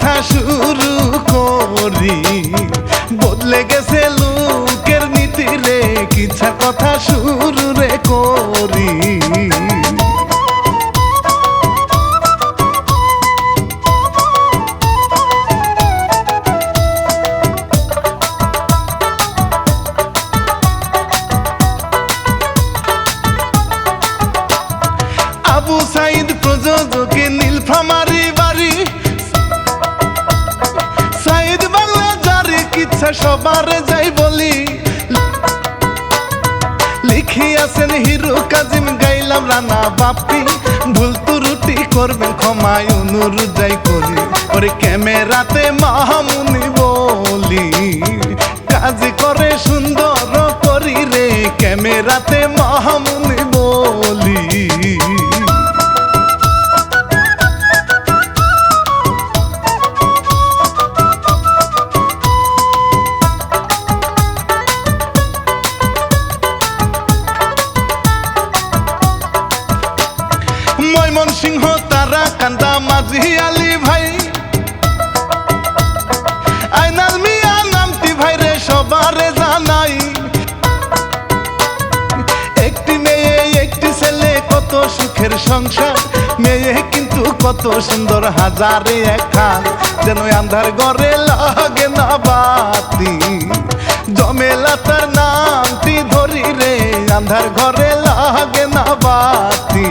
কথা বাপি ভুল তুরুটি করবেন ক্ষমায় অনুরোধ করি। ওরে ক্যামেরাতে সিংহ তারা কান্দা মাঝি আলী ভাই। আইনাল মিয়া নামটি ভাইরে সবারে জানাই। একটি মেয়ে, একটি ছেলে, কত সুখের সংসার। মেয়ে কিন্তু কত সুন্দর, হাজারে একখান যেন আন্ধার ঘরে লাগে না বাতি। জমেলা তার নামটি ধরি রে, আন্ধার ঘরে লাগে না বাতি।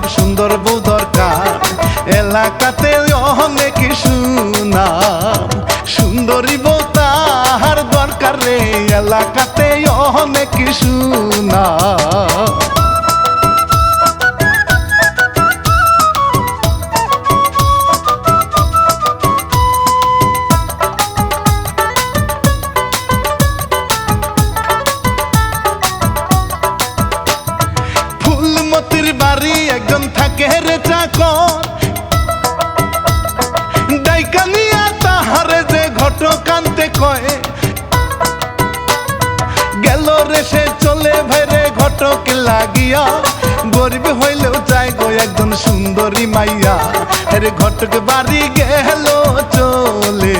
অভাব সুন্দর বউ দরকার। এলাকাতে অনেক সুনাম। সুন্দরী বউ তাহার দরকার রে। এলাকাতে অনেক সুনাম। গরিব হইলেও যায় গো একজন সুন্দরী মাইয়া। রে ঘটক বাড়ি গেল চলে।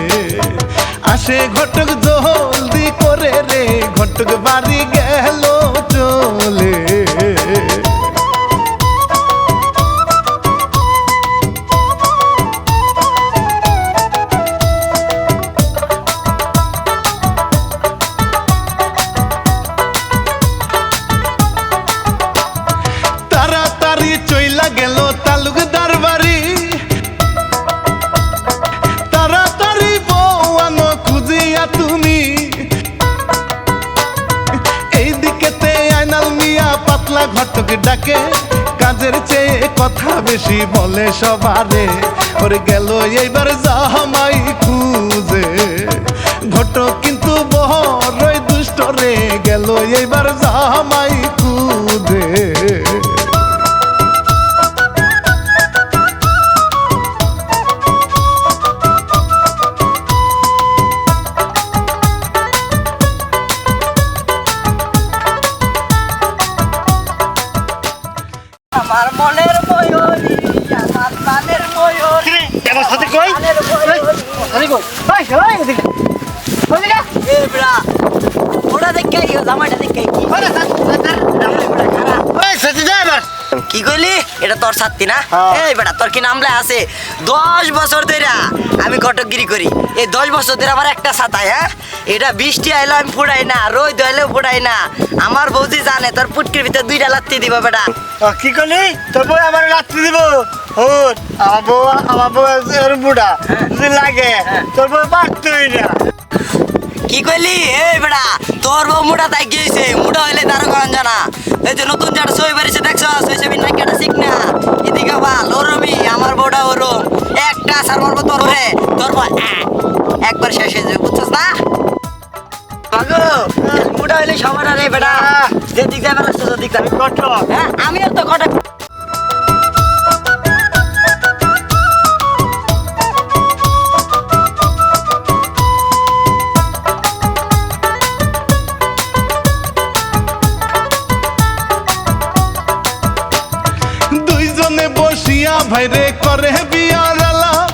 আসে ঘটক জলদি করে রে, ঘটক বাড়ি বেশি বলে সবারে। ওরে গেল এইবার জামাই খুঁজে। ঘটক কিন্তু বহর দুষ্ট রে। গেল এইবার জামাই খুঁজে। এটা তোর ছাত্তি না? হ্যাঁ। এই বেটা তোর কি নামলে আছে? দশ বছর ধরে আমি ঘটকগিরি করি। এই দশ বছর ধরে আমার একটা ছাতা হ্যাঁ? এটা বৃষ্টি আইলে আমি ফুটাই না রোদ হইলেও ফুটাই না। আমার বৌদি জানে তোর পুটকির ভিতরে দুইটা লাত্তি দিব বেটা। কি করলি? তোর বউ আমার রাত্রি দিব? আমার বউ আমার বউ বুড়া লাগে তোর বউ পারতই না। কি কইলি? এই বেড়া তোর বউ মুড়া তাই গিয়েছে। মুড়া হইলে তার গরম জানা। এই যে নতুন যারা সই বাড়িছে দেখছ? সই ছবি নাইকাটা শিখ না। এদিকে ভালো ওরমি আমার বউটা ওরম একটা সার মারবো তোর রে তোর একবার শেষ হয়ে যাবে বুঝছস না? মাগো মুড়া হইলে সবার রে বেটা যেদিক যাবে সেদিক যাবে হ্যাঁ আমি আর তো কটা ভাইরে করে বিয়ার আলাপ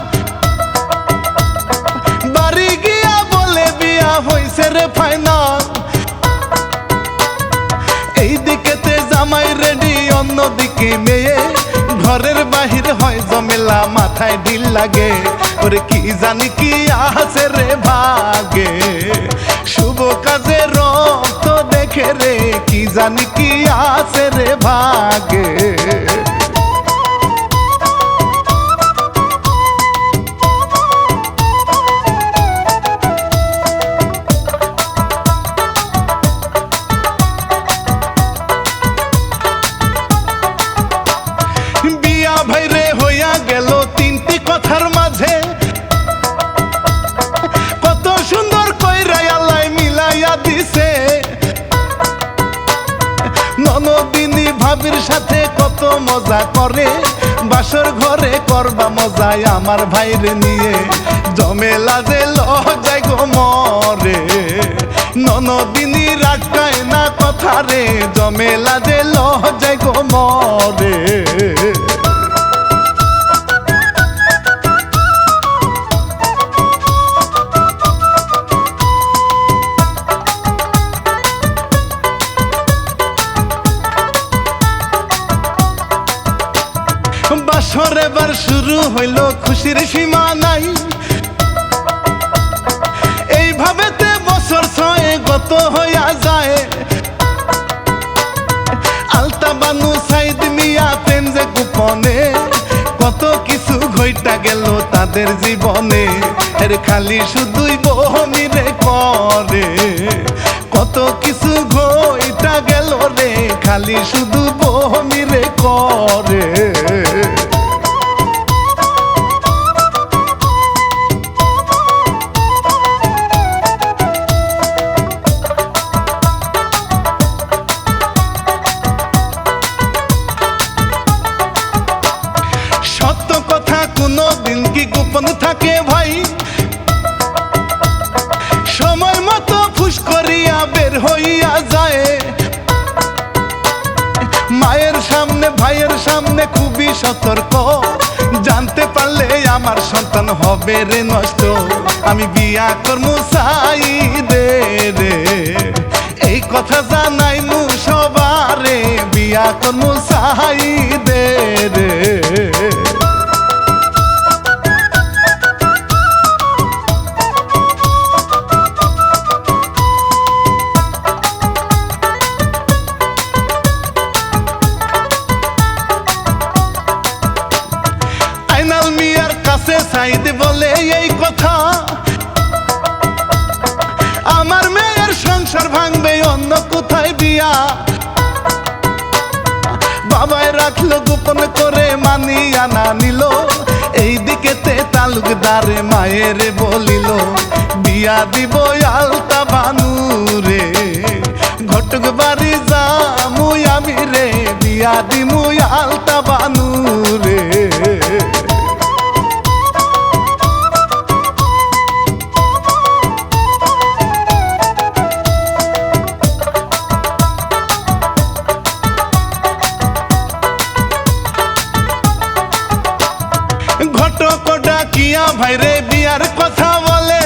বাড়ি গিয়া বলে বিয়া হইছে রে ফাইনাল এই দিকেতে জামাই রেডি অন্যদিকে মেয়ে। ঘরের বাহির হয় জমেলা মাথায় ঢিল লাগে। ওরে কি জানি কি আছে রে ভাগে। শুভ কাজে রক্ত দেখে রে, কি জানি কি আছে রে ভাগে। মজা করে, বাসর ঘরে করবা মজায় আমার ভাইরে নিয়ে। জমেলা যে লজায় গো মরে, ননদিনী রাখায় না কথা রে জমেলা যে লজায় গো মরে। হইল খুশির সীমা নাই। এইভাবেতে বছর ছয়ে গত হইয়া যায়। আলতা বানু সাইদ মিয়া প্রেম যে গোপনে, কত কিছু ঘইটা গেল তাদের জীবনে। এর খালি শুধুই বহমিরে করে কত কিছু ঘইটা গেল রে, খালি শুধু বহমিরে করে সামনে খুবই সতর্ক। জানতে পারলে আমার সন্তান হবে রে নষ্ট। আমি বিয়া কর্ম চাই দে এই কথা জানাই মু সবারে, বিয়া কর্ম চাই দে রে। বাবাই গোপন করে মানি আনা নিল। এই দিকেতে তালুকদারে মায়ের বলিল, বিয়া দিব আলতা বানু রে। ঘটক বাড়ি যা, মুই আমি রে। বিয়া দিমু আলতা ভাইরে বিয়ার কথা বলে।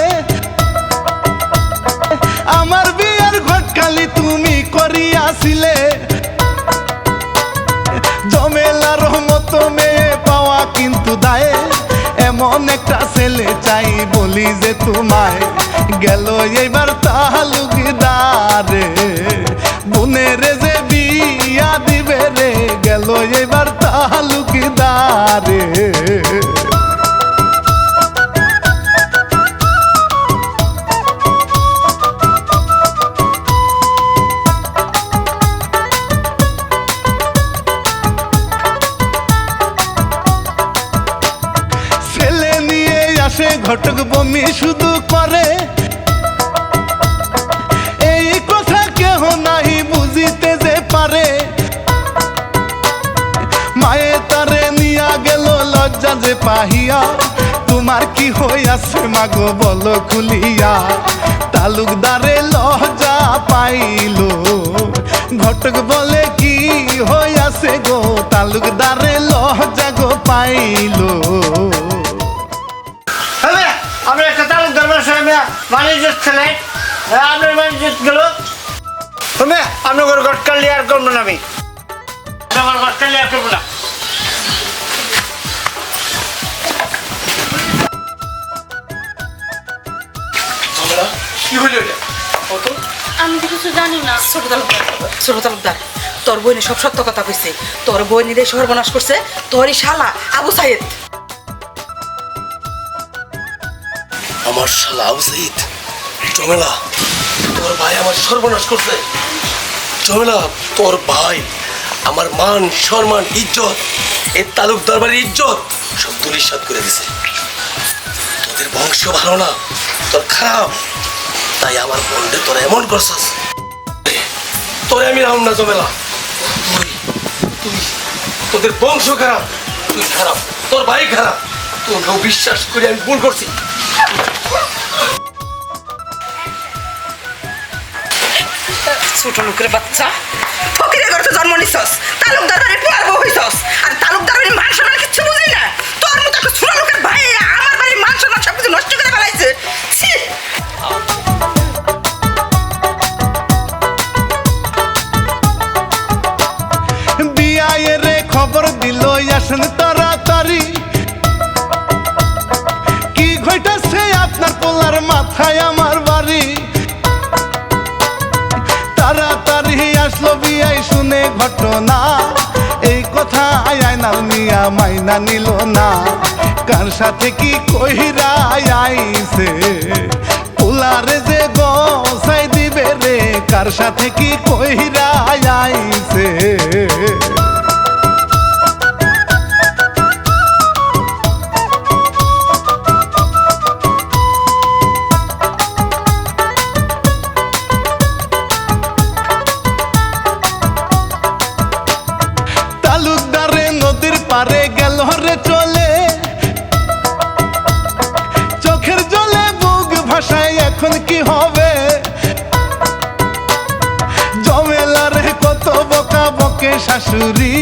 আমার বিয়ার ঘটকালি তুমি করিয়াছিলে। জমেলার মতো মেয়ে পাওয়া কিন্তু দায়ে। এমন একটা ছেলে চাই বলি যে তোমায়। গেল এবার তালুকদারে বোনের যে বিয়া দিবে রে, গেল এবার তালুকদারে যে পাহিয়া, তোমার কি হইয়াছে মাগো বলো খুলিয়া। তালুকদারে লজ্জা পাইলো, ঘটক বলে কি হইয়াছে গো? তালুকদারে লজ্জা গো পাইলো। হবে আমরা একটা তালুকদার বাসায় বাণিজ্য ছেলে আপনার বাণিজ্য গেল? তুমি আপনার ঘর গটকাল লিয়ার করব না আমি। আমার গটকাল লিয়ার করব না। কি হইল এটা? কত? আমি তো কিছু জানি না। ছোট তালুকদার ছোট তালুকদার তোর বইনে সব সত্য কথা কইছে। তোর সর্বনাশ করছে। তোরই শালা আবু সাইদ আমার শালা আউসাইদ জমেলা তোর ভাই আমার সর্বনাশ করছে। জমেলা তোর ভাই আমার মান সম্মান ইজ্জত এর তালুক দরবারের ইজ্জত সব তুলিসাত করে দিছে। তোদের বংশ ভালো না তোর খারাপ। তাই আমার বন্ডে তোরা এমন করছস? তোরে আমি রাম না জমেলা। তুই তোদের বংশ খারাপ, তুই খারাপ, তোর ভাই খারাপ। তোকেও বিশ্বাস করে আমি ভুল করছি। ছোট লোকের বাচ্চা। ফকিরের ঘরে তো জন্ম নিছস তালুকদার বাড়ি বউ হইছস। আর তালুকদার বাড়ির মান সম্মান কিচ্ছু বুঝলি না? তোর মতো একটা ছোট লোকের ভাই আমার বাড়ির মান সম্মান সব কিছু নষ্ট করে ফেলাইছে। ছি! আসেন তাড়াতাড়ি? কি ঘটাছে আপনার পোলার মাথায় আমার বাড়ি? তাড়াতাড়ি আসলো বিয়াই শুনে ঘটনা। এই কথা আয়নাল মিয়া মাইনা নিল না। কার সাথে কি কহিরা আইছে? পোলারে যে গসাই দিবে রে, কার সাথে কি কহিরা আইছে? হবে। জমেলারে কত বকা বকে শাশুড়ি,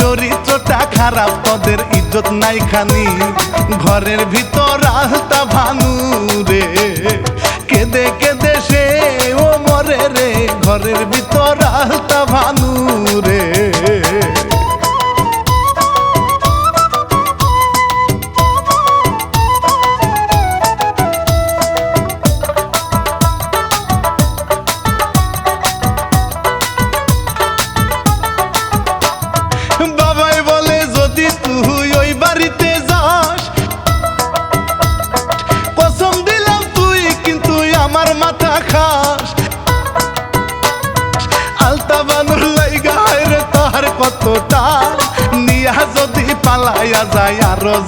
চরিত্রটা খারাপ তোদের ইজ্জত নাই খানি। ঘরের ভিতর আলতা ভানু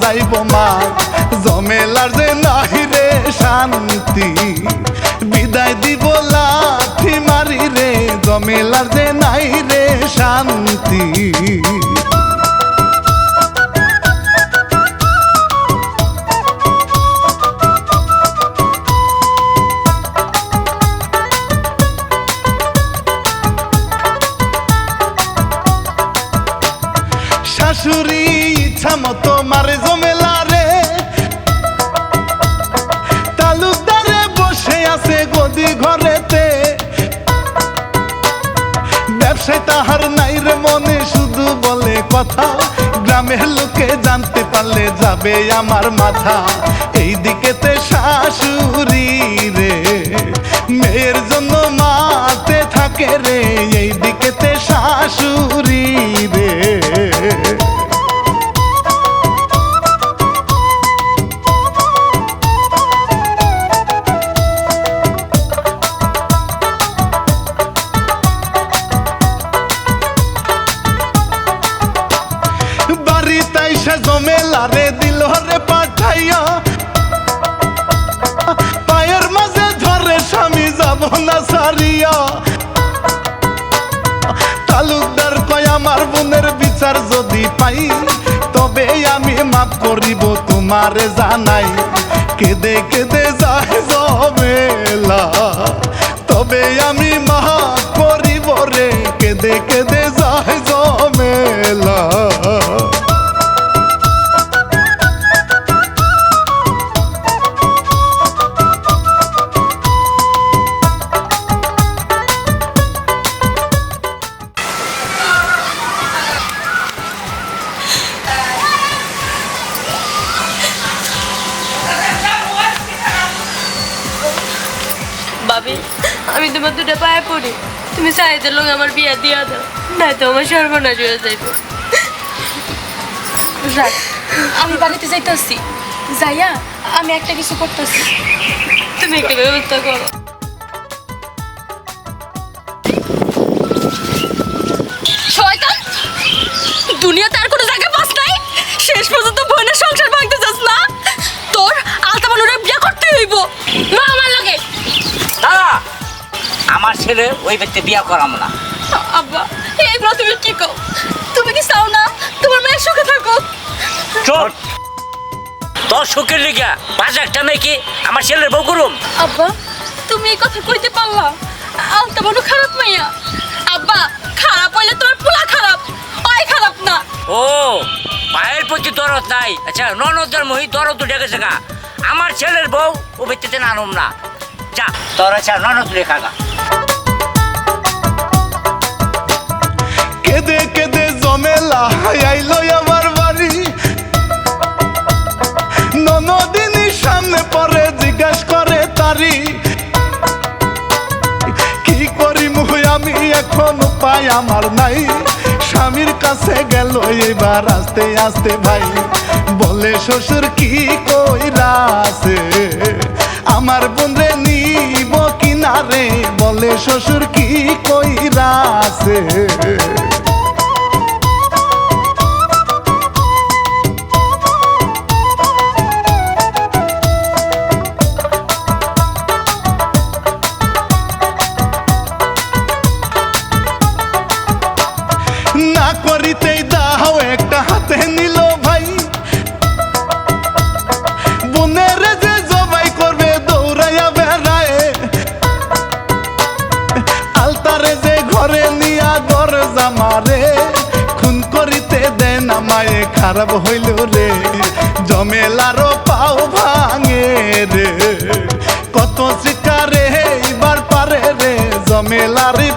যাইব মা জমেলার যে নাহি রে, শান্তি। বিদায় দিব লাঠি মারি রে জমেলার যে নাই রে, শান্তি। যাবে আমার মাথা। এই দিকেতে শাশুড়ি রে, মেয়ের জন্য মাতে থাকে রে। এই দিকেতে শাশুড়ি বিয়ে দিয়া দাও। তো আমার সর্বনাশ হয়ে যাইব। রাখ আমি বাড়িতে যাইতেছি। যাইয়া আমি একটা কিছু করতেছি। তুমি একটা ব্যবস্থা করো। শয়তান! দুনিয়াতে আর কোনো জায়গায় বাস নাই। শেষ পর্যন্ত বোনের সংসার ভাঙতে চাস না। তোর আলতা বানুরে বিয়ে করতে হইব। মা আমার লগে। দাদা আমার ছেলে ওই ব্যক্তি বিয়ে করাম না। আব্বা এইগুলো তুমি কি কও? তুমি কি চাও না? তোমার মেয়ে সুখে থাকো। চোট। তোর সুখের লিগা বাজার একটা মেয়ে কি আমার ছেলের বউ করুম? আব্বা তুমি এই কথা কইতে পারলা। আলতা বানু খারাপ মাইয়া। আব্বা খারাপ হইলে তোমার পোলা খারাপ। ওই খারাপ না। ও পায়ের প্রতি দরদ নাই। আচ্ছা ননদের মহি দরদ উঠে গেছে গা। আমার ছেলের বউ ও ব্যক্তিতে নানুম না। যা তোর আচ্ছা ননদ রেখা গা। জমেলা আইলো আমার বাড়ি। ননদিনী সামনে পরে জিজ্ঞাস করে কি করি মুই আমি নাই? স্বামীর কাছে গেল এবার আস্তে আস্তে ভাই। বলে, শ্বশুর কি কইরাছে আমার বোনরে নিব কিনারে? বলে, শ্বশুর কি কইরাছে না খারাপ হইল রে। জমেলারও পাও ভাঙে রে। কত শিকারে এইবার পারে রে। জমেলারে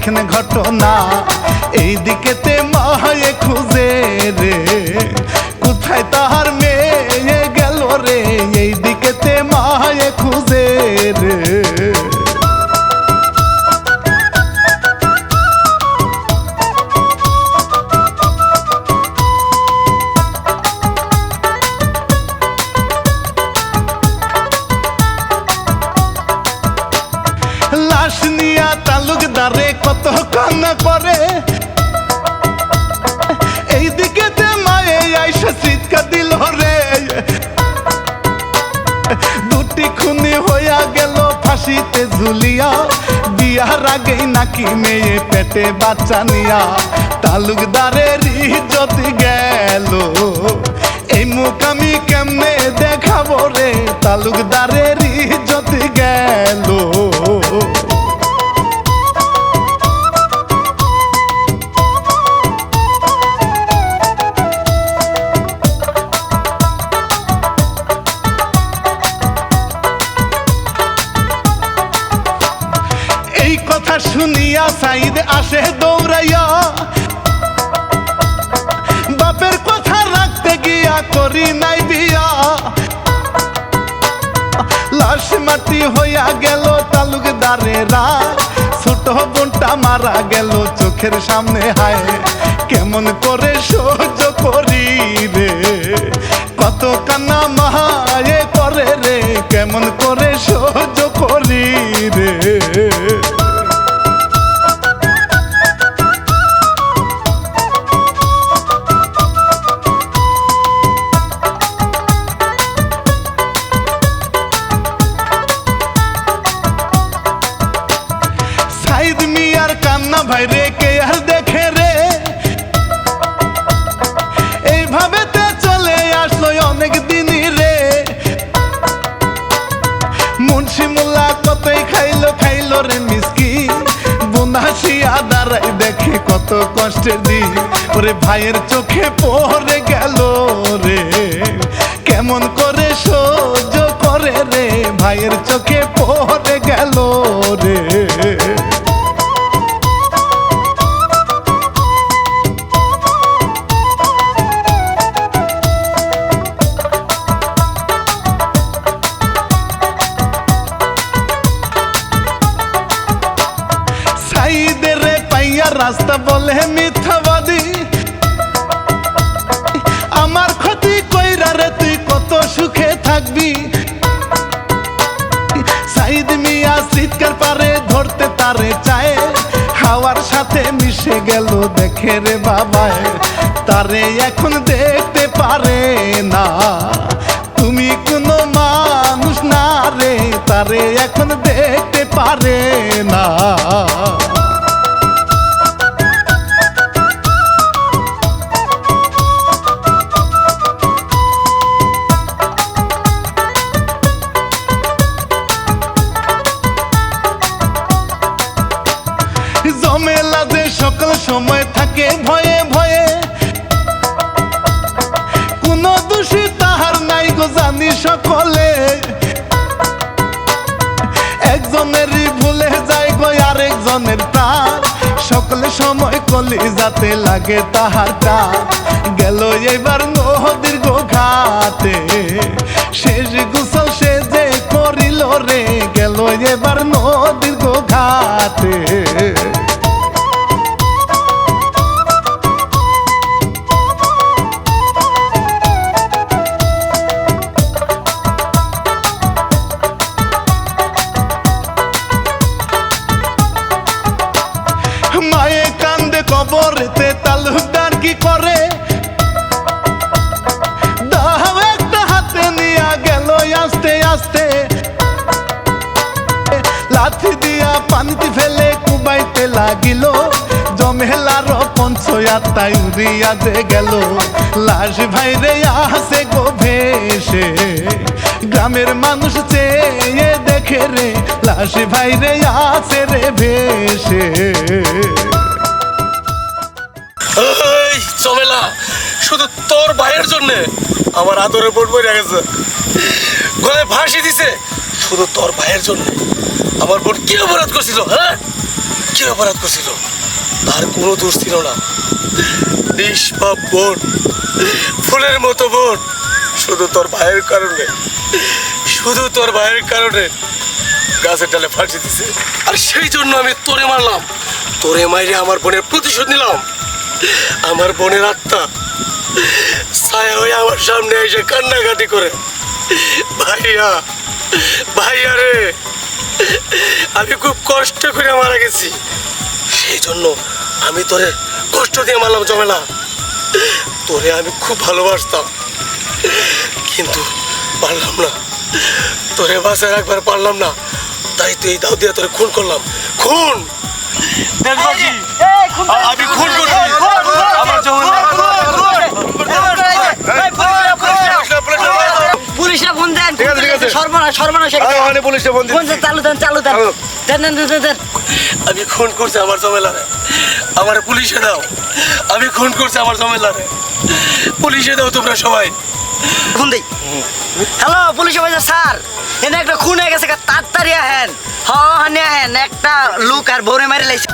দেখেন ঘটনা লাশ নিয়া তালুকদারে কত কান্না করে। এই দিকে মায়ে আইসা চিৎকার দিল রে। দুটি খুনি হইয়া গেল ফাঁসিতে ঝুলিয়া। বিয়ার আগেই নাকি মেয়ে পেটে বাচ্চা নিয়া তালুকদারের ইজ্জত গেল। এই মুখ আমি কেমনে দেখাবো রে? তালুকদারের নাই বিয়া লাশ মাটি হইয়া গেল তালুকদারেরা ছোট বোনটা মারা গেল চোখের সামনে হায়। কেমন করে সহ্য করি রে? কত কান্না মায়ে করে রে? কেমন করে সহ্য করি রে? দাঁড়াই দেখে কত কষ্টের দিন। ওরে ভাইয়ের চোখে পড়ে গেল রে। কেমন করে সহ্য করে রে? ভাইয়ের চোখে পড়ে গেল রে। তারে এখন দেখতে পারে না। তুমি কোনো মানুষ না রে তারে এখন দেখতে পারে। के तह উড়িয়া যে গেল। লাশ ভাইরে আসে গো ভেসে। গ্রামের মানুষ চেয়ে দেখে রে, লাশ ভাইরে আসে রে ভেসে। চমেলা, শুধু তোর ভাইয়ের জন্য আমার আদরে বোন মরে গেছে। ফাঁসি দিছে। শুধু তোর ভাইয়ের জন্য? আমার বোন কি অপরাধ করছিল হ্যাঁ? কি অপরাধ করছিল? তার কোনো দোষ ছিল না। নিষ্পাপ বোন, ফুলের মতো বোন, শুধু তোর ভাইয়ের কারণে। শুধু তোর ভাইয়ের কারণে গাছের ডালে ফাঁসি দিছে। আর সেই জন্য আমি তোরে মারলাম। তোরে মাইরে আমার বোনের প্রতিশোধ নিলাম। আমার বোনের আত্মা ছায়া হয়ে আমার সামনে এসে কান্নাকাটি করে, ভাইয়া ভাইয়া রে আমি খুব কষ্ট করে মারা গেছি। সেই জন্য আমি তোরে কষ্ট দিয়ে মারলাম জমেলা। তোরে আমি খুব ভালোবাসতাম। কিন্তু পারলাম না। তোরে বাসায় রাখবার পারলাম না। তাই তো এই দাও দিয়ে তোরে খুন করলাম। খুন! দেশবাসী আমি খুন করছি। আমার পুলিশে সর্বনাশ সর্বনাশ ওখানে পুলিশে ফোন ফোন চালু দেন চালু দেন। দেন দেন দেন, দেন দেন। আমি খুন করছি আমার জমেলারে। আমার পুলিশে দাও। আমি খুন করছি আমার জমেলারে। পুলিশে দাও তোমরা সবাই। ফোন দেই। হ্যালো পুলিশ অফিসার স্যার এনে একটা খুন হয়ে গেছে তাড়াতাড়ি আহেন। হ হানি আহেন। একটা লুক আর ভরে মারি লাইছে।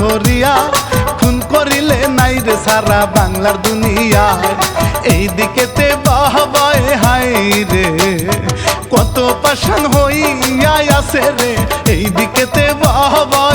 ধরিয়া, খুন করিলে নাই রে সারা বাংলার দুনিয়া। এই দিকেতে বাহবায় হাই রে, কত পাশান হইয়া আছে রে। এই দিকেতে বাহবায়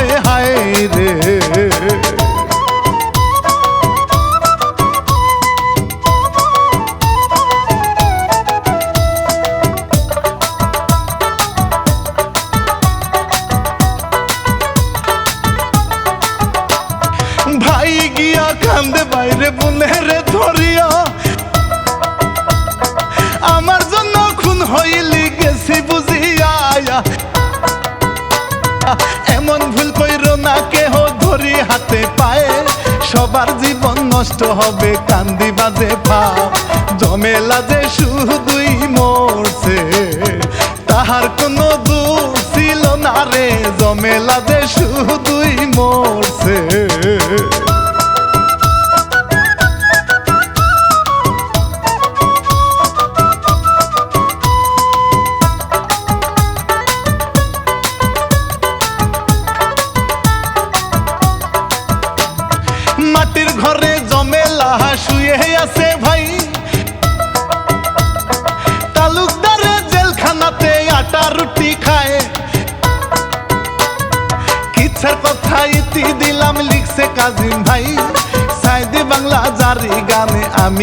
হবে, কান্দি বাজে পা। জমেলা যে শুধুই মরছে, তাহার কোনো দূর ছিল না রে। জমেলা যে শুধুই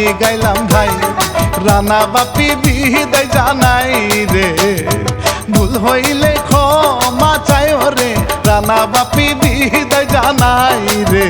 আমি গাইলাম, ভাই, রানা বাপি বিহিদাই জানাই রে। ভুল হইলে ক্ষমা চাই রে, রানা বাপি বিহিদাই জানাই রে।